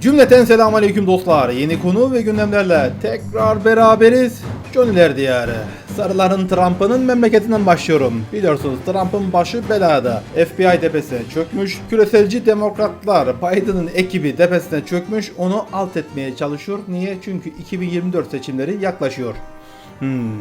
Cümleten selamun aleyküm dostlar. Yeni konu ve gündemlerle tekrar beraberiz. Johnnyler diyarı. Sarıların Trump'ının memleketinden başlıyorum. Biliyorsunuz Trump'ın başı belada. FBI tepesine çökmüş. Küreselci demokratlar Biden'ın ekibi tepesine çökmüş. Onu alt etmeye çalışıyor. Niye? Çünkü 2024 seçimleri yaklaşıyor. Hmm.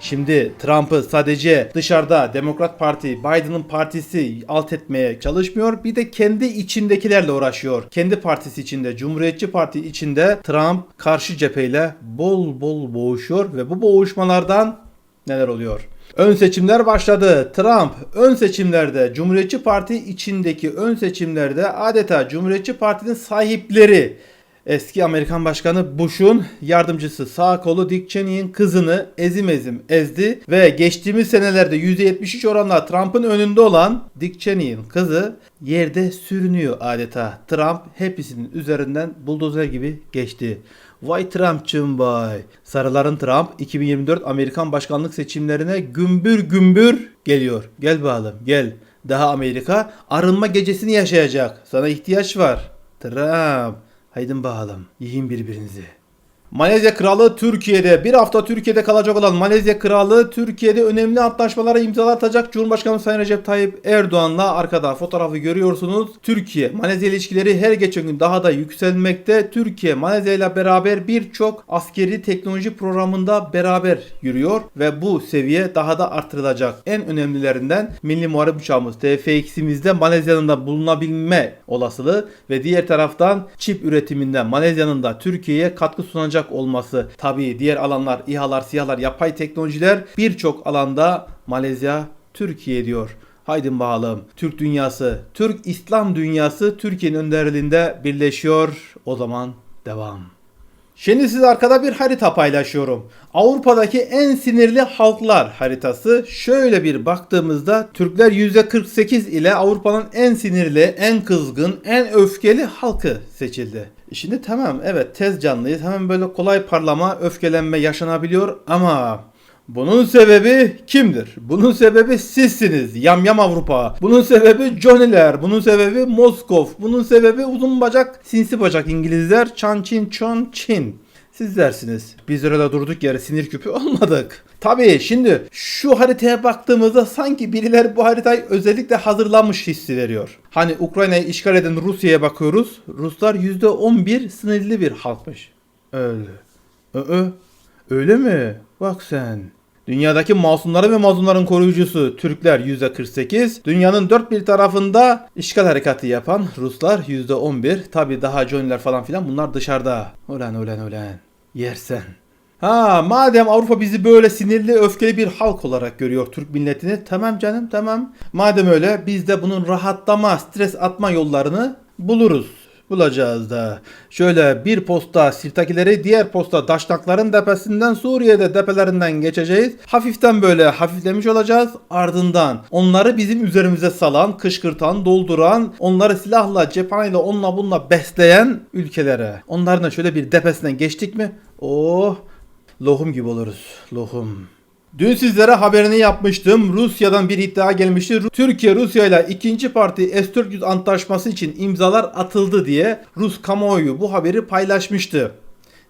Şimdi Trump'ı sadece dışarıda Demokrat Parti, Biden'ın partisi alt etmeye çalışmıyor. Bir de kendi içindekilerle uğraşıyor. Kendi partisi içinde, Cumhuriyetçi Parti içinde Trump karşı cepheyle bol bol boğuşuyor ve bu boğuşmalardan neler oluyor? Ön seçimler başladı. Trump ön seçimlerde Cumhuriyetçi Parti içindeki ön seçimlerde adeta Cumhuriyetçi Parti'nin sahipleri Eski Amerikan Başkanı Bush'un yardımcısı sağ kolu Dick Cheney'in kızını ezim ezim ezdi ve geçtiğimiz senelerde %73 oranla Trump'ın önünde olan Dick Cheney'in kızı yerde sürünüyor adeta. Trump hepsinin üzerinden buldozer gibi geçti. Vay Trump'cım vay. Sarıların Trump 2024 Amerikan başkanlık seçimlerine gümbür gümbür geliyor. Gel bakalım gel. Daha Amerika arınma gecesini yaşayacak. Sana ihtiyaç var. Trump. Haydin bakalım. Yiyin birbirinizi. Malezya Kralı Türkiye'de bir hafta Türkiye'de kalacak olan Malezya Kralı Türkiye'de önemli antlaşmalara imza atacak. Cumhurbaşkanı Sayın Recep Tayyip Erdoğan'la arkada fotoğrafı görüyorsunuz. Türkiye Malezya ilişkileri her geçen gün daha da yükselmekte. Türkiye Malezya ile beraber birçok askeri teknoloji programında beraber yürüyor ve bu seviye daha da artırılacak. En önemlilerinden Milli Muharip Uçağımız TFX'imizde Malezya'nın da bulunabilme olasılığı ve diğer taraftan çip üretiminde Malezya'nın da Türkiye'ye katkı sunacak olması. Tabii diğer alanlar, İHA'lar, SİHA'lar, yapay teknolojiler birçok alanda Malezya Türkiye diyor. Haydi bakalım. Türk dünyası, Türk İslam dünyası Türkiye'nin önderliğinde birleşiyor. O zaman devam. Şimdi size arkada bir harita paylaşıyorum. Avrupa'daki en sinirli halklar haritası. Şöyle bir baktığımızda Türkler %48 ile Avrupa'nın en sinirli, en kızgın, en öfkeli halkı seçildi. Şimdi tamam evet tez canlıyız. Hemen böyle kolay parlama, öfkelenme yaşanabiliyor ama bunun sebebi kimdir? Bunun sebebi sizsiniz. Yamyam Avrupa. Bunun sebebi Johnny'ler. Bunun sebebi Moskov. Bunun sebebi uzun bacak, sinsi bacak İngilizler. Çan Çin Çon Çin. Sizlersiniz. Biz öyle durduk yere sinir küpü olmadık. Tabii şimdi şu haritaya baktığımızda sanki birileri bu haritayı özellikle hazırlanmış hissi veriyor. Hani Ukrayna'yı işgal eden Rusya'ya bakıyoruz. Ruslar %11 sınırlı bir halkmış. Öyle. Ö Öyle mi? Bak sen. Dünyadaki masumların ve mazlumların koruyucusu Türkler %48, dünyanın dört bir tarafında işgal harekatı yapan Ruslar %11, tabi daha Johnny'ler falan filan bunlar dışarıda. Ulan ulan ulan. Yersen. Ha madem Avrupa bizi böyle sinirli öfkeli bir halk olarak görüyor Türk milletini tamam canım tamam. Madem öyle biz de bunun rahatlama stres atma yollarını buluruz. Bulacağız da. Şöyle bir posta Sirtakileri diğer posta Daşnakların tepesinden Suriye'de tepelerinden geçeceğiz. Hafiften böyle hafiflemiş olacağız. Ardından onları bizim üzerimize salan, kışkırtan, dolduran, onları silahla, cephaneyle, onunla bununla besleyen ülkelere. Onların da şöyle bir tepesinden geçtik mi? Oh lohum gibi oluruz. Lohum. Dün sizlere haberini yapmıştım. Rusya'dan bir iddia gelmişti. Türkiye Rusya ile ikinci parti S-400 antlaşması için imzalar atıldı diye Rus kamuoyu bu haberi paylaşmıştı.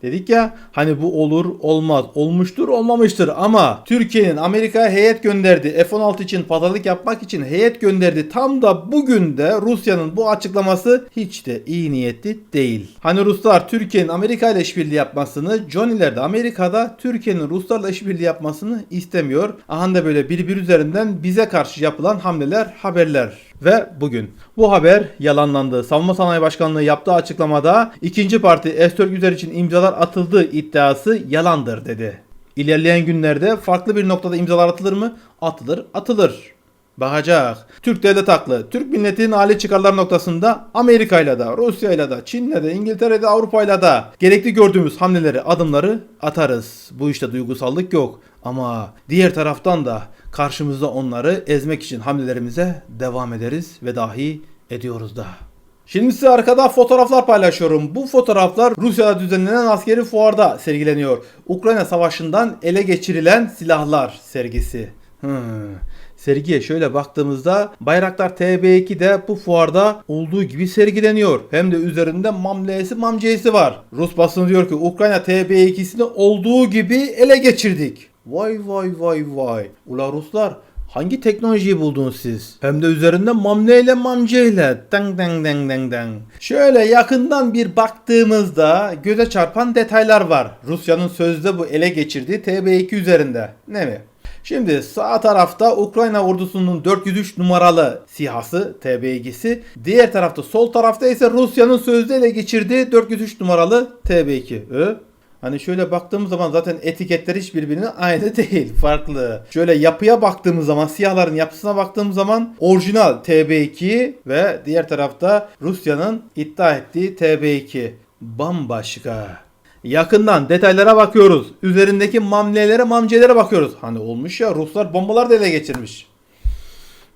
Dedik ya hani bu olur olmaz olmuştur olmamıştır ama Türkiye'nin Amerika'ya heyet gönderdi F-16 için pazarlık yapmak için heyet gönderdi tam da bugün de Rusya'nın bu açıklaması hiç de iyi niyetli değil. Hani Ruslar Türkiye'nin Amerika ile işbirliği yapmasını Johnny'ler de Amerika'da Türkiye'nin Ruslarla işbirliği yapmasını istemiyor. Aha da böyle birbiri üzerinden bize karşı yapılan hamleler haberler. Ve bugün bu haber yalanlandı. Savunma Sanayi Başkanlığı yaptığı açıklamada ikinci parti S-400'ler için imzalar atıldığı iddiası yalandır dedi. İlerleyen günlerde farklı bir noktada imzalar atılır mı? Atılır, atılır. Bakacak. Türk devlet haklı. Türk milletinin aile çıkarlar noktasında Amerika'yla da, Rusya'yla da, Çin'le de, İngiltere'de, Avrupa'yla da gerekli gördüğümüz hamleleri, adımları atarız. Bu işte duygusallık yok. Ama diğer taraftan da karşımızda onları ezmek için hamlelerimize devam ederiz ve dahi ediyoruz da. Şimdi size arkada fotoğraflar paylaşıyorum. Bu fotoğraflar Rusya'da düzenlenen askeri fuarda sergileniyor. Ukrayna savaşından ele geçirilen silahlar sergisi. Hmm. Sergiye şöyle baktığımızda Bayraktar TB2 de bu fuarda olduğu gibi sergileniyor. Hem de üzerinde MAML'si MAMC'si var. Rus basını diyor ki Ukrayna TB2'sini olduğu gibi ele geçirdik. Vay vay vay vay. Ula Ruslar Hangi teknolojiyi buldunuz siz? Hem de üzerinde mamle ile mamce ile. Dang dang dang dang dang. Şöyle yakından bir baktığımızda göze çarpan detaylar var. Rusya'nın sözde bu ele geçirdiği TB2 üzerinde. Ne mi? Şimdi sağ tarafta Ukrayna ordusunun 403 numaralı sihası TB2'si. Diğer tarafta sol tarafta ise Rusya'nın sözde ele geçirdiği 403 numaralı TB2. Ö? Hani şöyle baktığımız zaman zaten etiketler hiç birbirine aynı değil. Farklı. Şöyle yapıya baktığımız zaman siyahların yapısına baktığımız zaman orijinal TB2 ve diğer tarafta Rusya'nın iddia ettiği TB2. Bambaşka. Yakından detaylara bakıyoruz. Üzerindeki mamlelere mamcelere bakıyoruz. Hani olmuş ya Ruslar bombalar da ele geçirmiş.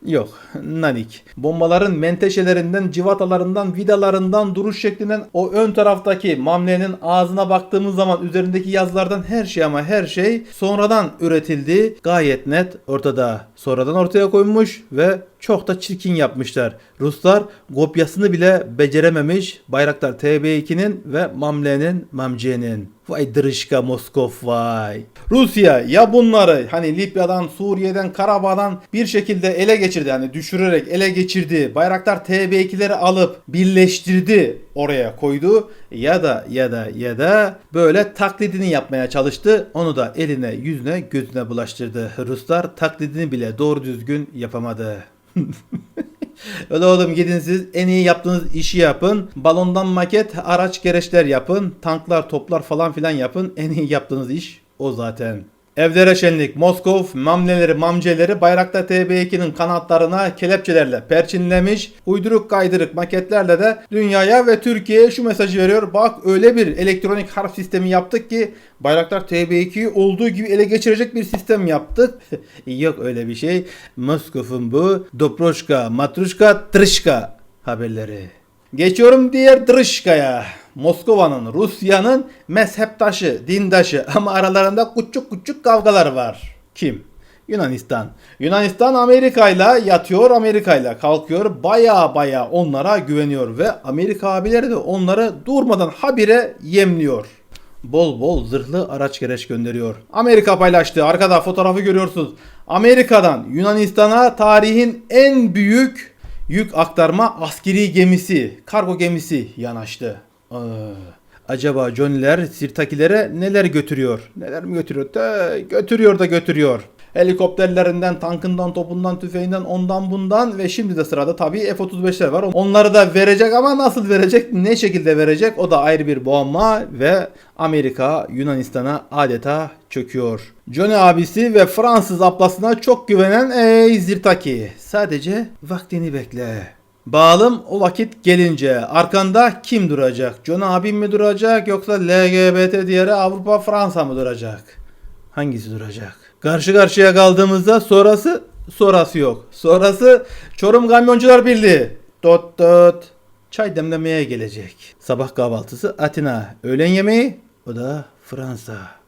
Yok, nanik. Bombaların menteşelerinden, civatalarından, vidalarından, duruş şeklinden o ön taraftaki mamlenin ağzına baktığımız zaman üzerindeki yazılardan her şey ama her şey sonradan üretildi. Gayet net ortada. Sonradan ortaya koymuş ve çok da çirkin yapmışlar. Ruslar kopyasını bile becerememiş Bayraktar TB2'nin ve Mamle'nin Mamce'nin. Vay dırışka Moskov vay. Rusya ya bunları hani Libya'dan, Suriye'den, Karabağ'dan bir şekilde ele geçirdi. Hani düşürerek ele geçirdi. Bayraktar TB2'leri alıp birleştirdi oraya koydu. Ya da ya da ya da böyle taklidini yapmaya çalıştı. Onu da eline, yüzüne, gözüne bulaştırdı. Ruslar taklidini bile doğru düzgün yapamadı. Öyle oğlum gidin siz en iyi yaptığınız işi yapın. Balondan maket, araç gereçler yapın. Tanklar, toplar falan filan yapın. En iyi yaptığınız iş o zaten. Evlere şenlik, Moskov, mamleleri, mamceleri Bayraktar TB2'nin kanatlarına kelepçelerle perçinlemiş, uyduruk kaydırık maketlerle de dünyaya ve Türkiye'ye şu mesajı veriyor. Bak öyle bir elektronik harf sistemi yaptık ki Bayraktar TB2'yi olduğu gibi ele geçirecek bir sistem yaptık. Yok öyle bir şey. Moskov'un bu Dobroşka, Matruşka, Trışka haberleri. Geçiyorum diğer Drışka'ya. Moskova'nın, Rusya'nın mezheptaşı, dindaşı ama aralarında küçük küçük kavgalar var. Kim? Yunanistan. Yunanistan Amerika'yla yatıyor, Amerika'yla kalkıyor. Baya baya onlara güveniyor ve Amerika abileri de onları durmadan habire yemliyor. Bol bol zırhlı araç gereç gönderiyor. Amerika paylaştı. Arkada fotoğrafı görüyorsunuz. Amerika'dan Yunanistan'a tarihin en büyük yük aktarma askeri gemisi, kargo gemisi yanaştı. Acaba Johnny'ler Sirtakilere neler götürüyor? Neler mi götürüyor? De, götürüyor da götürüyor. Helikopterlerinden, tankından, topundan, tüfeğinden, ondan bundan ve şimdi de sırada tabii F-35'ler var. Onları da verecek ama nasıl verecek, ne şekilde verecek o da ayrı bir muamma ve Amerika Yunanistan'a adeta çöküyor. Johnny abisi ve Fransız ablasına çok güvenen ey Zirtaki. Sadece vaktini bekle. Bağlım o vakit gelince arkanda kim duracak? John abim mi duracak yoksa LGBT diğeri Avrupa Fransa mı duracak? Hangisi duracak? Karşı karşıya kaldığımızda sonrası sonrası yok. Sonrası Çorum Kamyoncular Birliği. Dot dot. Çay demlemeye gelecek. Sabah kahvaltısı Atina. Öğlen yemeği o da Fransa.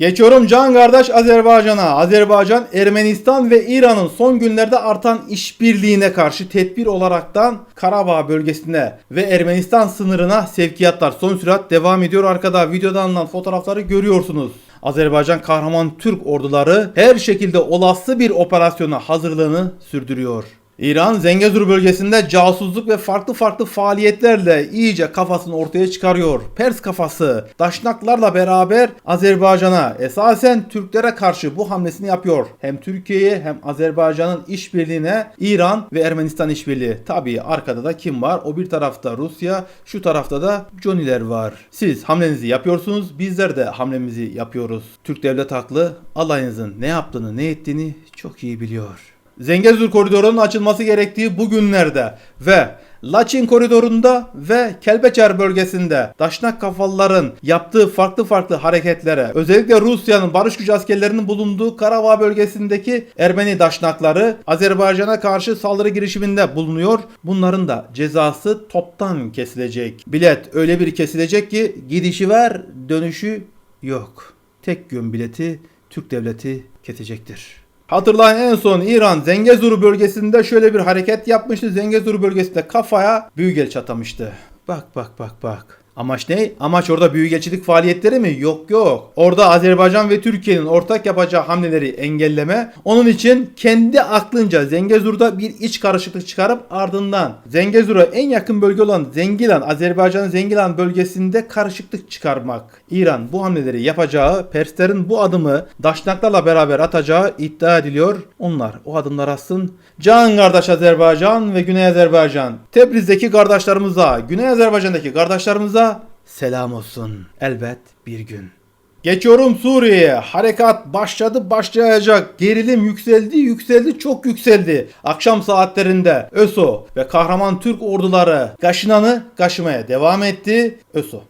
Geçiyorum can kardeş Azerbaycan'a. Azerbaycan, Ermenistan ve İran'ın son günlerde artan işbirliğine karşı tedbir olaraktan Karabağ bölgesine ve Ermenistan sınırına sevkiyatlar son sürat devam ediyor. Arkada videoda alınan fotoğrafları görüyorsunuz. Azerbaycan kahraman Türk orduları her şekilde olası bir operasyona hazırlığını sürdürüyor. İran Zengezur bölgesinde casusluk ve farklı farklı faaliyetlerle iyice kafasını ortaya çıkarıyor. Pers kafası Daşnaklarla beraber Azerbaycan'a esasen Türklere karşı bu hamlesini yapıyor. Hem Türkiye'ye hem Azerbaycan'ın işbirliğine İran ve Ermenistan işbirliği. Tabii arkada da kim var? O bir tarafta Rusya, şu tarafta da Johnny'ler var. Siz hamlenizi yapıyorsunuz, bizler de hamlemizi yapıyoruz. Türk devlet haklı, alayınızın ne yaptığını, ne ettiğini çok iyi biliyor. Zengezur koridorunun açılması gerektiği bu günlerde ve Laçin koridorunda ve Kelbeçer bölgesinde Daşnak kafalıların yaptığı farklı farklı hareketlere özellikle Rusya'nın barış gücü askerlerinin bulunduğu Karabağ bölgesindeki Ermeni Daşnakları Azerbaycan'a karşı saldırı girişiminde bulunuyor. Bunların da cezası toptan kesilecek. Bilet öyle bir kesilecek ki gidişi var dönüşü yok. Tek gün bileti Türk devleti kesecektir. Hatırlayın en son İran Zengezuru bölgesinde şöyle bir hareket yapmıştı. Zengezuru bölgesinde kafaya büyügelç atamıştı. Bak bak bak bak. Amaç ne? Amaç orada büyükelçilik faaliyetleri mi? Yok yok. Orada Azerbaycan ve Türkiye'nin ortak yapacağı hamleleri engelleme. Onun için kendi aklınca Zengezur'da bir iç karışıklık çıkarıp ardından Zengezur'a en yakın bölge olan Zengilan, Azerbaycan'ın Zengilan bölgesinde karışıklık çıkarmak. İran bu hamleleri yapacağı, Perslerin bu adımı Daşnaklarla beraber atacağı iddia ediliyor. Onlar o adımlar atsın. Can kardeş Azerbaycan ve Güney Azerbaycan. Tebriz'deki kardeşlerimize, Güney Azerbaycan'daki kardeşlerimize selam olsun. Elbet bir gün. Geçiyorum Suriye'ye. Harekat başladı başlayacak. Gerilim yükseldi yükseldi çok yükseldi. Akşam saatlerinde ÖSO ve kahraman Türk orduları Gaşinan'ı kaşımaya devam etti. ÖSO.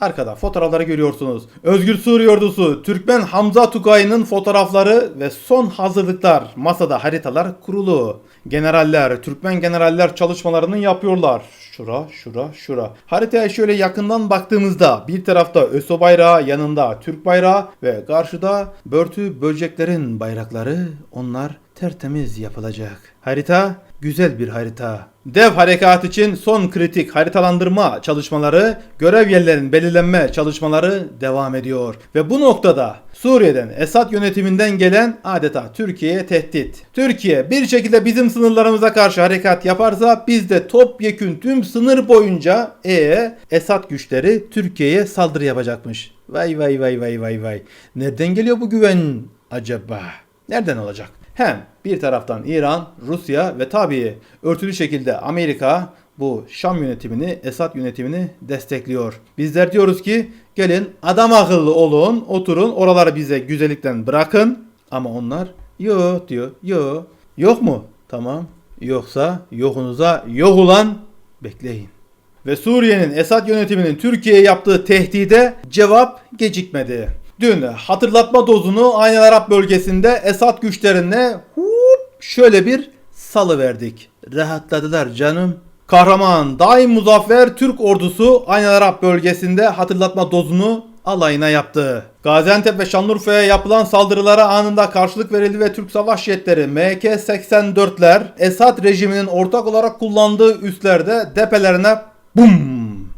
Arkada fotoğrafları görüyorsunuz. Özgür Suriye ordusu Türkmen Hamza Tugay'ın fotoğrafları ve son hazırlıklar. Masada haritalar kurulu. Generaller, Türkmen generaller çalışmalarını yapıyorlar. Şura, şura, şura. Haritaya şöyle yakından baktığımızda bir tarafta ÖSO bayrağı, yanında Türk bayrağı ve karşıda börtü böceklerin bayrakları. Onlar tertemiz yapılacak. Harita güzel bir harita. Dev harekat için son kritik haritalandırma çalışmaları, görev yerlerinin belirlenme çalışmaları devam ediyor. Ve bu noktada Suriye'den Esad yönetiminden gelen adeta Türkiye'ye tehdit. Türkiye bir şekilde bizim sınırlarımıza karşı harekat yaparsa biz de topyekün tüm sınır boyunca e Esad güçleri Türkiye'ye saldırı yapacakmış. Vay vay vay vay vay vay. Nereden geliyor bu güven acaba? Nereden olacak? Hem bir taraftan İran, Rusya ve tabii örtülü şekilde Amerika bu Şam yönetimini, Esad yönetimini destekliyor. Bizler diyoruz ki gelin adam akıllı olun, oturun oraları bize güzellikten bırakın. Ama onlar yok diyor. Yok. Yok mu? Tamam. Yoksa yokunuza yok ulan bekleyin. Ve Suriye'nin Esad yönetiminin Türkiye'ye yaptığı tehdide cevap gecikmedi. Dün hatırlatma dozunu Aynel Arap bölgesinde Esad güçlerine hup şöyle bir salı verdik. Rahatladılar canım. Kahraman, daim muzaffer Türk ordusu Aynel Arap bölgesinde hatırlatma dozunu alayına yaptı. Gaziantep ve Şanlıurfa'ya yapılan saldırılara anında karşılık verildi ve Türk savaş jetleri MK-84'ler Esad rejiminin ortak olarak kullandığı üslerde depelerine bum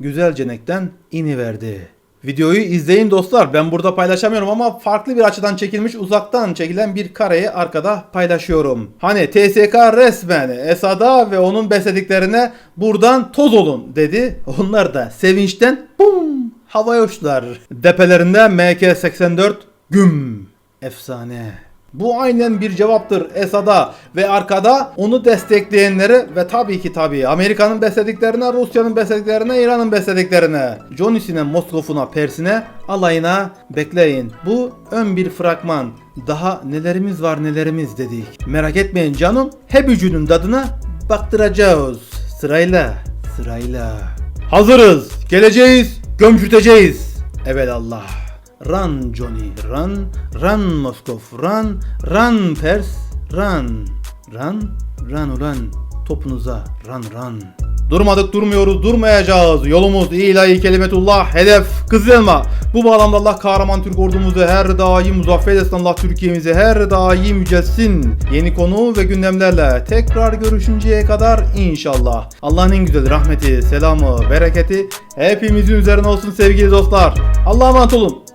güzel cenekten iniverdi. Videoyu izleyin dostlar. Ben burada paylaşamıyorum ama farklı bir açıdan çekilmiş uzaktan çekilen bir kareyi arkada paylaşıyorum. Hani TSK resmen Esad'a ve onun beslediklerine buradan toz olun dedi. Onlar da sevinçten bum havaya uçtular. Depelerinde MK-84 güm. Efsane. Bu aynen bir cevaptır Esad'a ve arkada onu destekleyenlere ve tabii ki tabii Amerika'nın beslediklerine, Rusya'nın beslediklerine, İran'ın beslediklerine, Johnny'sine, Moskov'una, Pers'ine, alayına bekleyin. Bu ön bir fragman. Daha nelerimiz var nelerimiz dedik. Merak etmeyin canım. Hep üçünün tadına baktıracağız. Sırayla, sırayla. Hazırız. Geleceğiz. Gömçüteceğiz. Evelallah. Run Johnny, run, run Moskov, run, run Pers, run, run, run ulan, topunuza, run run. Durmadık durmuyoruz, durmayacağız. Yolumuz ilahi kelimetullah, hedef kızılma. Bu bağlamda Allah kahraman Türk ordumuzu her daim muzaffer etsin. Allah Türkiye'mizi her daim yücelsin. Yeni konu ve gündemlerle tekrar görüşünceye kadar inşallah. Allah'ın en güzel rahmeti, selamı, bereketi hepimizin üzerine olsun sevgili dostlar. Allah'a emanet olun.